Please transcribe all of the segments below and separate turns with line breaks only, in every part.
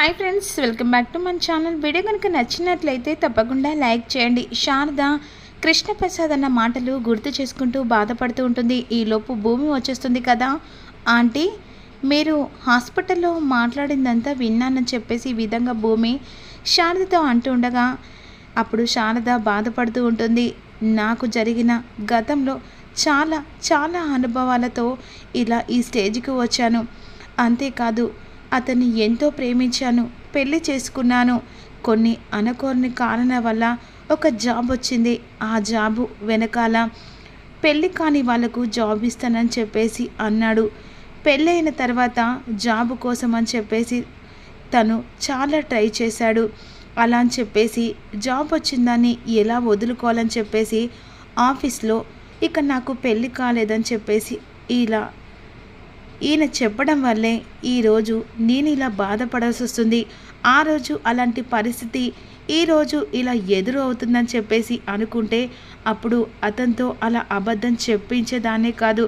Hi friends welcome back to మన channel video కనుక నచ్చినట్లయితే తప్పకుండా లైక్ చేయండి. శారద కృష్ణప్రసాద్ అన్న మాటలు గుర్తు చేసుకుంటూ బాధపడుతూ ఉంటుంది. ఈలోపు భూమి వచ్చేస్తుంది కదా. ఆంటీ మీరు హాస్పిటల్లో మాట్లాడిందంతా విన్నానని చెప్పేసి ఈ విధంగా భూమి శారదతో అంటూ ఉండగా అప్పుడు శారద బాధపడుతూ ఉంటుంది. నాకు జరిగిన గతంలో చాలా చాలా అనుభవాలతో ఇలా ఈ స్టేజ్కి వచ్చాను. అంతేకాదు అతన్ని ఎంతో ప్రేమించాను పెళ్ళి చేసుకున్నాను. కొన్ని అనుకోని కారణాల వల్ల ఒక జాబ్ వచ్చింది. ఆ జాబు వెనకాల పెళ్ళి కాని వాళ్ళకు జాబ్ ఇస్తానని చెప్పేసి అన్నాడు. పెళ్ళైన తర్వాత జాబ్ కోసం అని చెప్పేసి తను చాలా ట్రై చేశాడు. అలా అని చెప్పేసి జాబ్ వచ్చిందని ఎలా వదులుకోవాలని చెప్పేసి ఆఫీస్లో ఇక నాకు పెళ్ళి కాలేదని చెప్పేసి ఇలా ఈయన చెప్పడం వల్లే ఈరోజు నేను ఇలా బాధపడాల్సి వస్తుంది. ఆ రోజు అలాంటి పరిస్థితి ఈరోజు ఇలా ఎదురు అవుతుందని చెప్పేసి అనుకుంటే అప్పుడు అతనితో అలా అబద్ధం చెప్పించేదాన్నే కాదు.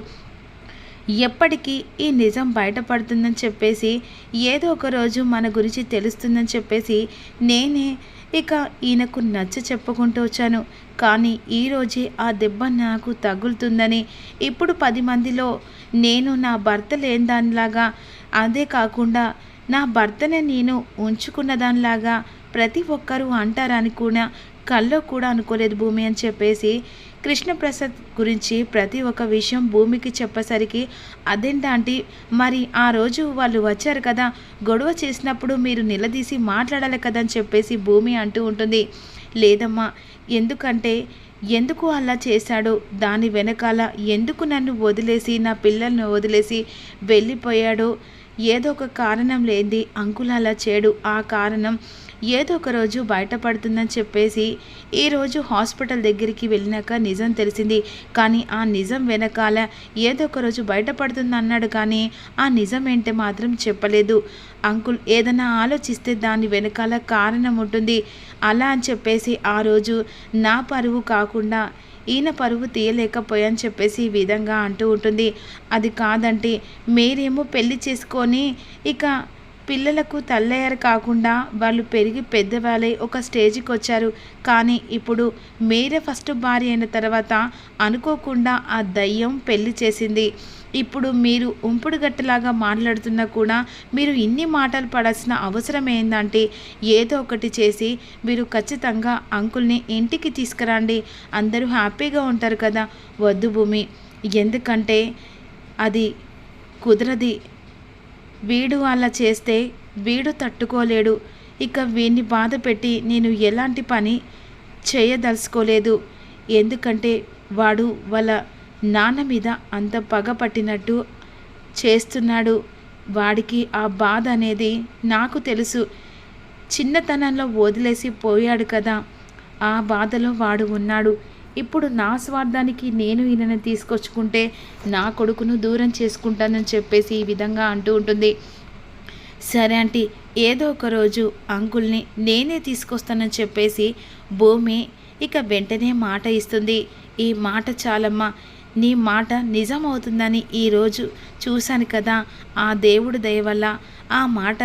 ఎప్పటికీ ఈ నిజం బయటపడుతుందని చెప్పేసి ఏదో ఒక రోజు మన గురించి తెలుస్తుందని చెప్పేసి నేనే ఇక ఈయనకు నచ్చ చెప్పుకుంటూ వచ్చాను. కానీ ఈరోజే ఆ దెబ్బ నాకు తగులుతుందని ఇప్పుడు పది మందిలో నేను నా భర్త లేని దానిలాగా అదే కాకుండా నా భర్తనే నేను ఉంచుకున్న దానిలాగా ప్రతి ఒక్కరూ అంటారని కూడా కల్లో కూడా అనుకోలేదు భూమి అని చెప్పేసి కృష్ణప్రసాద్ గురించి ప్రతి ఒక్క విషయం భూమికి చెప్పేసరికి అదేంటంటే మరి ఆ రోజు వాళ్ళు వచ్చారు కదా గొడవ చేసినప్పుడు మీరు నిలదీసి మాట్లాడాలి కదా అని చెప్పేసి భూమి అంటూ ఉంటుంది. లేదమ్మా ఎందుకంటే ఎందుకు అలా చేశాడో? దాని వెనకాల ఎందుకు నన్ను వదిలేసి నా పిల్లల్ని వదిలేసి వెళ్ళిపోయాడో? ఏదో ఒక కారణం లేనిది అంకుల అలా చేయడు. ఆ కారణం ఏదో ఒక రోజు బయటపడుతుందని చెప్పేసి ఈరోజు హాస్పిటల్ దగ్గరికి వెళ్ళినాక నిజం తెలిసింది. కానీ ఆ నిజం వెనకాల ఏదో ఒక రోజు బయటపడుతుంది అన్నాడు కానీ ఆ నిజం ఏంటో మాత్రం చెప్పలేదు. అంకుల్ ఏదైనా ఆలోచిస్తే దాని వెనకాల కారణం ఉంటుంది. అలా అని చెప్పేసి ఆ రోజు నా పరువు కాకుండా ఈయన పరువు తీయలేకపోయాని చెప్పేసి ఈ విధంగా అంటూ ఉంటుంది. అది కాదంటే మీరేమో పెళ్ళి చేసుకొని ఇక పిల్లలకు తల్లయ్యారు కాకుండా వాళ్ళు పెరిగి పెద్దవాళ్ళై ఒక స్టేజ్కి వచ్చారు కానీ ఇప్పుడు మీరే ఫస్ట్ భార్య అయిన తర్వాత అనుకోకుండా ఆ దయ్యం పెళ్ళి చేసింది. ఇప్పుడు మీరు ఉంపుడు గట్టలాగా మాట్లాడుతున్నా కూడా మీరు ఇన్ని మాటలు పడాల్సిన అవసరం ఏందంటే ఏదో ఒకటి చేసి మీరు ఖచ్చితంగా అంకుల్ని ఇంటికి తీసుకురండి. అందరూ హ్యాపీగా ఉంటారు కదా వద్దు భూమి. ఎందుకంటే అది కుదరది వీడు అలా చేస్తే వీడు తట్టుకోలేడు. ఇక వీడిని బాధ పెట్టి నేను ఎలాంటి పని చేయదలుచుకోలేదు. ఎందుకంటే వాడు వాళ్ళ నాన్న మీద అంత పగ పట్టినట్టు చేస్తున్నాడు. వాడికి ఆ బాధ అనేది నాకు తెలుసు. చిన్నతనంలో వదిలేసి పోయాడు కదా. ఆ బాధలో వాడు ఉన్నాడు. ఇప్పుడు నా స్వార్థానికి నేను ఈయనని తీసుకొచ్చుకుంటే నా కొడుకును దూరం చేసుకుంటానని చెప్పేసి ఈ విధంగా అంటూ ఉంటుంది. సరే ఆంటీ ఏదో ఒక రోజు అంకుల్ని నేనే తీసుకొస్తానని చెప్పేసి భూమి ఇక వెంటనే మాట ఇస్తుంది. ఈ మాట చాలమ్మా నీ మాట నిజమవుతుందని ఈరోజు చూశాను కదా ఆ దేవుడు దయ వల్ల ఆ మాట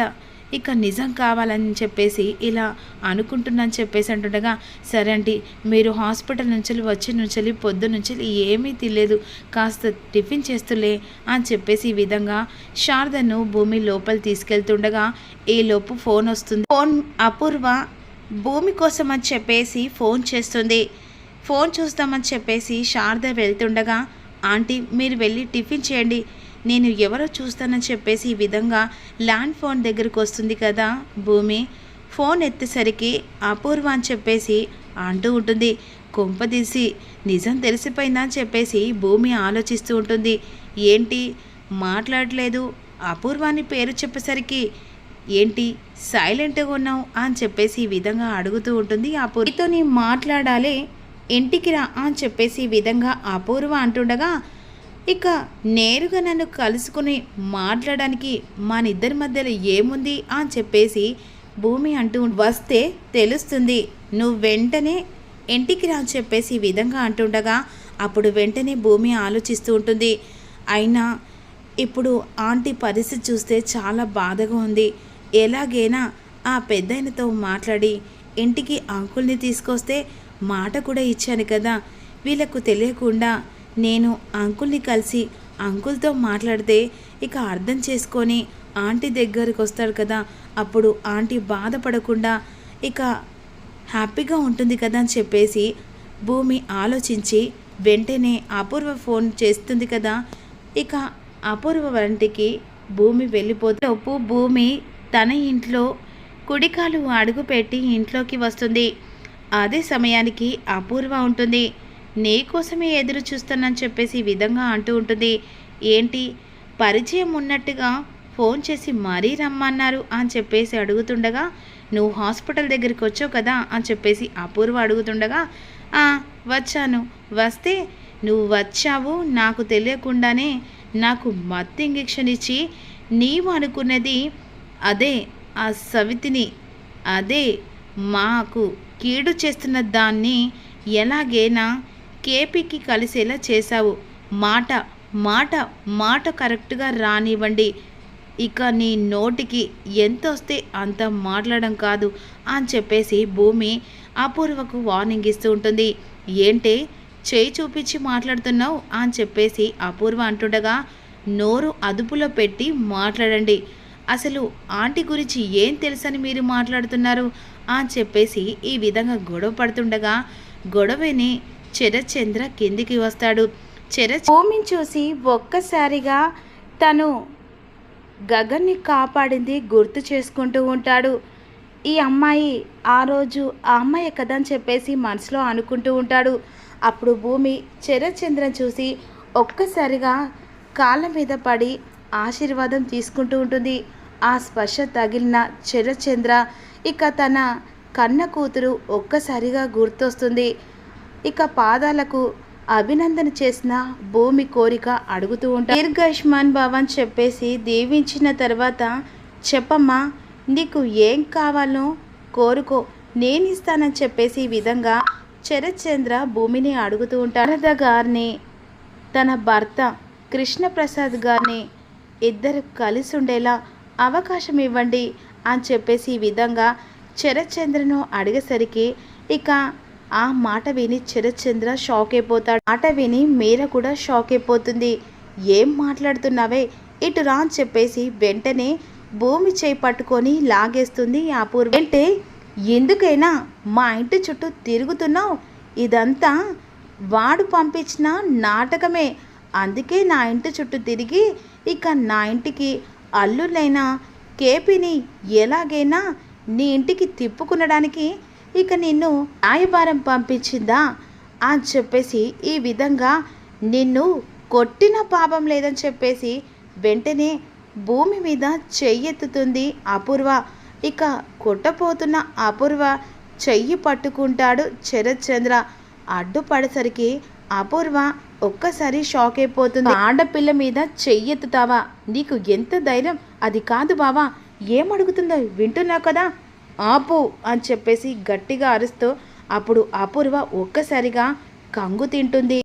ఇక నిజం కావాలని చెప్పేసి ఇలా అనుకుంటున్నాను చెప్పేసి అంటుండగా సరే అండి మీరు హాస్పిటల్ నుంచి వచ్చి నుంచి పొద్దు నుంచి ఏమీ తెలియదు కాస్త టిఫిన్ చేస్తులే అని చెప్పేసి ఈ విధంగా శారదను భూమి లోపల తీసుకెళ్తుండగా ఈ లోపు ఫోన్ వస్తుంది. ఫోన్ అపూర్వ భూమి కోసం అని చెప్పేసి ఫోన్ చేస్తుంది. ఫోన్ చూస్తామని చెప్పేసి శారద వెళ్తుండగా ఆంటీ మీరు వెళ్ళి టిఫిన్ చేయండి. నేను ఎవరో చూస్తానని చెప్పేసి ఈ విధంగా ల్యాండ్ ఫోన్ దగ్గరకు వస్తుంది కదా భూమి. ఫోన్ ఎత్తేసరికి అపూర్వ అని చెప్పేసి అంటూ ఉంటుంది. కొంపదీసి నిజం తెలిసిపోయిందా? అని చెప్పేసి భూమి ఆలోచిస్తూ ఉంటుంది. ఏంటి? మాట్లాడలేదు. అపూర్వాని పేరు చెప్పేసరికి ఏంటి? సైలెంట్గా ఉన్నావు? అని చెప్పేసి ఈ విధంగా అడుగుతూ ఉంటుంది అపూర్వతో నీ మాట్లాడాలి ఇంటికి రా అని చెప్పేసి ఈ విధంగా అపూర్వ అంటుండగా ఇక నేరుగా నన్ను కలుసుకుని మాట్లాడడానికి మన ఇద్దరి మధ్యలో ఏముంది అని చెప్పేసి భూమి అంటూ వస్తే తెలుస్తుంది. నువ్వు వెంటనే ఇంటికి రా అని చెప్పేసి ఈ విధంగా అంటుండగా అప్పుడు వెంటనే భూమి ఆలోచిస్తూ ఉంటుంది. అయినా ఇప్పుడు ఆంటీ పరిస్థితి చూస్తే చాలా బాధగా ఉంది. ఎలాగైనా ఆ పెద్దయినతో మాట్లాడి ఇంటికి అంకుల్ని తీసుకొస్తే మాట కూడా ఇచ్చాను కదా. వీళ్ళకు తెలియకుండా నేను అంకుల్ని కలిసి అంకుల్తో మాట్లాడితే ఇక అర్థం చేసుకొని ఆంటీ దగ్గరికి వస్తాడు కదా అప్పుడు ఆంటీ బాధపడకుండా ఇక హ్యాపీగా ఉంటుంది కదా అని చెప్పేసి భూమి ఆలోచించి వెంటనే అపూర్వ ఫోన్ చేస్తుంది కదా ఇక అపూర్వ వంటికి భూమి వెళ్ళిపోతేలోపు భూమి తన ఇంట్లో కుడికాలు అడుగుపెట్టి ఇంట్లోకి వస్తుంది. అదే సమయానికి అపూర్వ ఉంటుంది. నీకోసమే ఎదురు చూస్తానని చెప్పేసి ఈ విధంగా అంటూ ఉంటుంది. ఏంటి? పరిచయం ఉన్నట్టుగా ఫోన్ చేసి మరీ రమ్మన్నారు అని చెప్పేసి అడుగుతుండగా నువ్వు హాస్పిటల్ దగ్గరికి వచ్చావు కదా అని చెప్పేసి అపూర్వ అడుగుతుండగా "ఆ, వచ్చాను. వస్తే నువ్వు వచ్చావు నాకు తెలియకుండానే నాకు మత్తు ఇంజెక్షన్ ఇచ్చి నీవు అనుకున్నది అదే ఆ సవితిని అదే మాకు కీడు చేస్తున్న దాన్ని ఎలాగైనా కేపీకి కలిసేలా చేశావు. మాట మాట మాట కరెక్ట్గా రానివ్వండి. ఇక నీ నోటికి ఎంత వస్తే అంత మాట్లాడడం కాదు అని చెప్పేసి భూమి అపూర్వకు వార్నింగ్ ఇస్తూ ఉంటుంది. ఏంటే చేయి చూపించి మాట్లాడుతున్నావు అని చెప్పేసి అపూర్వ అంటుండగా నోరు అదుపులో పెట్టి మాట్లాడండి. అసలు ఆంటీ గురించి ఏం తెలుసని మీరు మాట్లాడుతున్నారు? అని చెప్పేసి ఈ విధంగా గొడవ పడుతుండగా గొడవని చరచంద్ర కిందికి వస్తాడు. చర భూమిని చూసి ఒక్కసారిగా తను గగన్ని కాపాడింది గుర్తు చేసుకుంటూ ఉంటాడు. ఈ అమ్మాయి ఆ రోజు ఆ అమ్మాయి కదా అని చెప్పేసి మనసులో అనుకుంటూ ఉంటాడు. అప్పుడు భూమి చరచంద్రన్ చూసి ఒక్కసారిగా కాళ్ళ మీద పడి ఆశీర్వాదం తీసుకుంటూ ఉంటుంది. ఆ స్పర్శ తగిలిన చరచంద్ర ఇక తన కన్న కూతురు ఒక్కసారిగా గుర్తొస్తుంది. ఇక పాదాలకు అభినందన చేసిన భూమి కోరిక అడుగుతూ ఉంటా. దీర్ఘాయుష్మాన్ భవన్ చెప్పేసి దీవించిన తర్వాత చెప్పమ్మా నీకు ఏం కావాలో కోరుకో నేను ఇస్తానని చెప్పేసి ఈ విధంగా శరత్చంద్ర భూమిని అడుగుతూ ఉంటాడు శారద గారిని తన భర్త కృష్ణప్రసాద్ గారిని ఇద్దరు కలిసి ఉండేలా అవకాశం ఇవ్వండి అని చెప్పేసి ఈ విధంగా శరత్చంద్రను అడిగేసరికి ఇక ఆ మాట విని చిరచంద్ర షాక్ అయిపోతాడు మాట విని మీర కూడా షాక్ అయిపోతుంది ఏం మాట్లాడుతున్నావే? ఇటు రా అని చెప్పేసి వెంటనే భూమి చేయి పట్టుకొని లాగేస్తుంది ఆ అంటే ఎందుకైనా మా ఇంటి చుట్టూ తిరుగుతున్నావు? ఇదంతా వాడు పంపించిన నాటకమే. అందుకే నా ఇంటి చుట్టూ తిరిగి ఇక నా ఇంటికి అల్లులైన కేపీని ఎలాగైనా నీ ఇంటికి తిప్పుకునడానికి ఇక నిన్ను రాయబారం పంపించిందా అని చెప్పేసి ఈ విధంగా నిన్ను కొట్టిన పాపం లేదని చెప్పేసి వెంటనే భూమి మీద చెయ్యెత్తుతుంది అపూర్వ. ఇక కొట్టపోతున్న అపూర్వ చెయ్యి పట్టుకుంటాడు శరత్చంద్ర. అడ్డుపడేసరికి అపూర్వ ఒక్కసారి షాక్ అయిపోతుంది. ఆడపిల్ల మీద చెయ్యెత్తుతావా? నీకు ఎంత ధైర్యం? అది కాదు బావా. ఏమడుగుతుందో వింటున్నావు కదా? ఆపు అని చెప్పేసి గట్టిగా అరుస్తూ అప్పుడు అపూర్వ ఒక్కసారిగా కంగు తింటుంది.